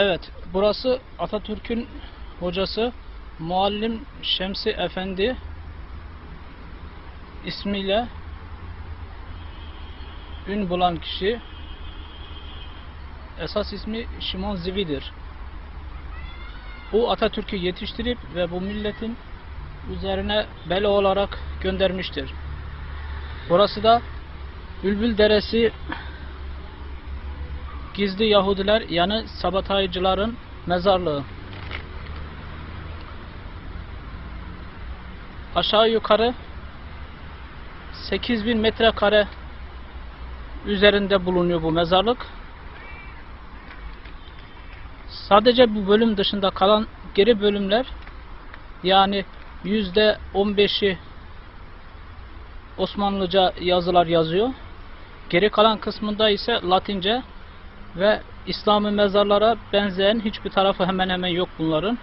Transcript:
Evet, burası Atatürk'ün hocası Muallim Şemsi Efendi ismiyle ün bulan kişi esas ismi Şimon Zivi'dir. Bu Atatürk'ü yetiştirip ve bu milletin üzerine bela olarak göndermiştir. Burası da Bülbül Deresi gizli Yahudiler yani sabataycıların mezarlığı. Aşağı yukarı 8000 metrekare üzerinde bulunuyor bu mezarlık. Sadece bu bölüm dışında kalan geri bölümler yani yüzde 15'i Osmanlıca yazılar yazıyor. Geri kalan kısmında ise Latince ve İslami mezarlara benzeyen hiçbir tarafı hemen hemen yok bunların.